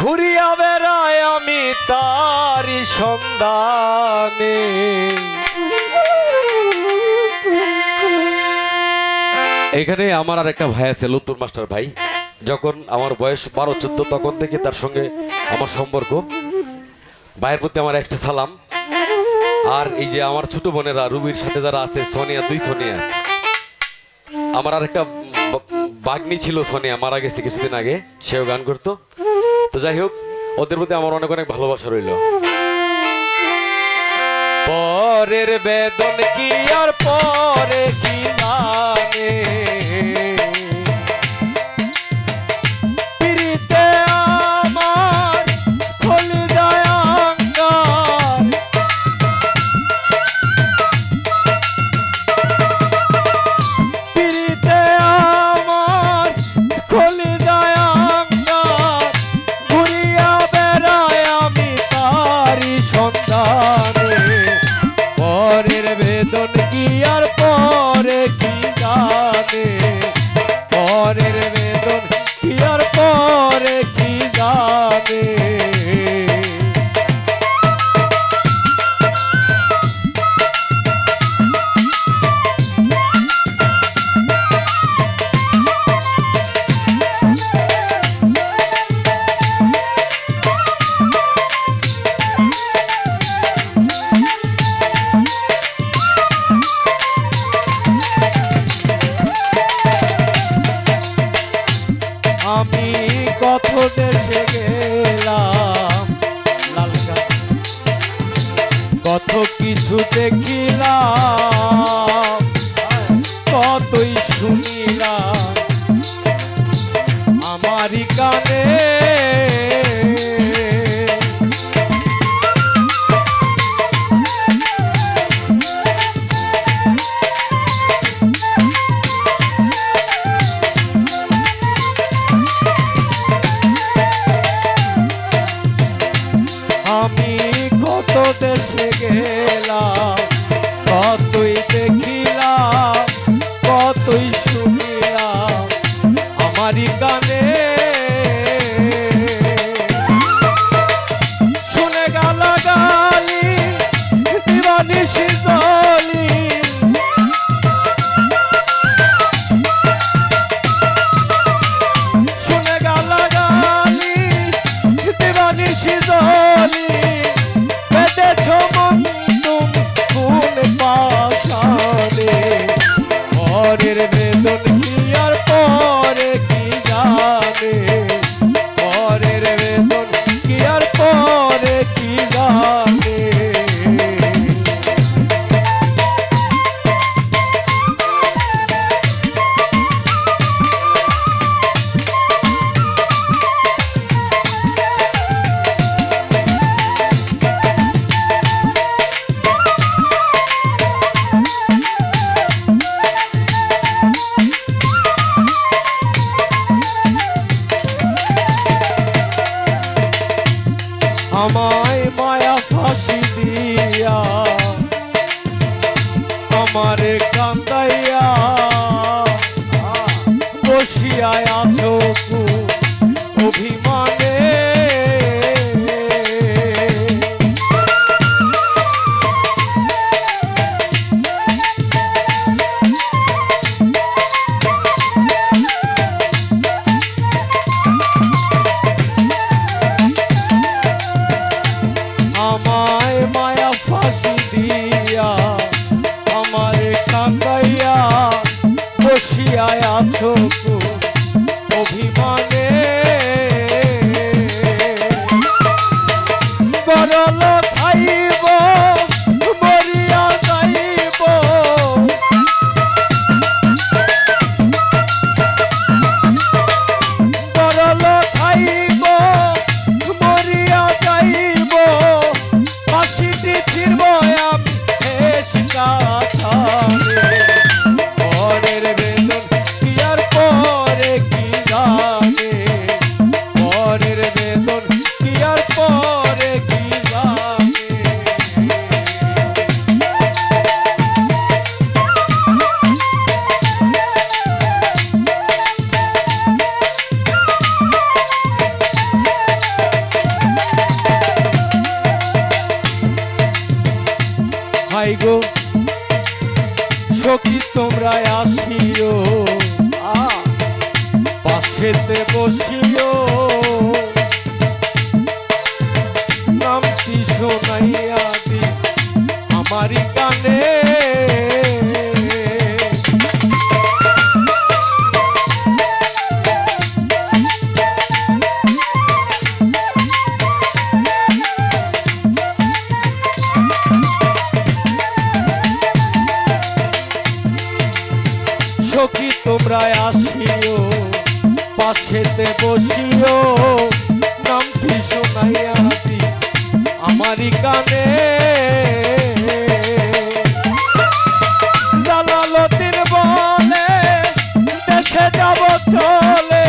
ঘুরিয়া বেড়ায় আমি তারি সন্ধানে। এখানে আমার আর একটা ভাই আছে লুত্তুর মাস্টার ভাই। যখন আমার বয়স বারো, চোদ্দ, তখন থেকে তার সঙ্গে আমার সম্পর্ক। ভাইয়ের প্রতি আমার একটা সালাম। আর এই যে আমার ছোট বোনেরা, রুবির সাথে যারা আছে, সোনিয়া, দুই সোনিয়া। আমার আর একটা বাগ্নি ছিল সোনিয়া, মারা গেছে কিছুদিন আগে, সেও গান করতো। তো যাই হোক, ওদের প্রতি আমার অনেক অনেক ভালোবাসা রইল। পরের বেদন কি আর পরে কি জানে পরের বেদন কি আর পরে কি জানে? শুনিলাম। আমারি কানে আমারে বড়ল go খেতে বসিও। নামটি শোনাইয়া দি আমারই কানে। জালালতির বলে যাব চলে।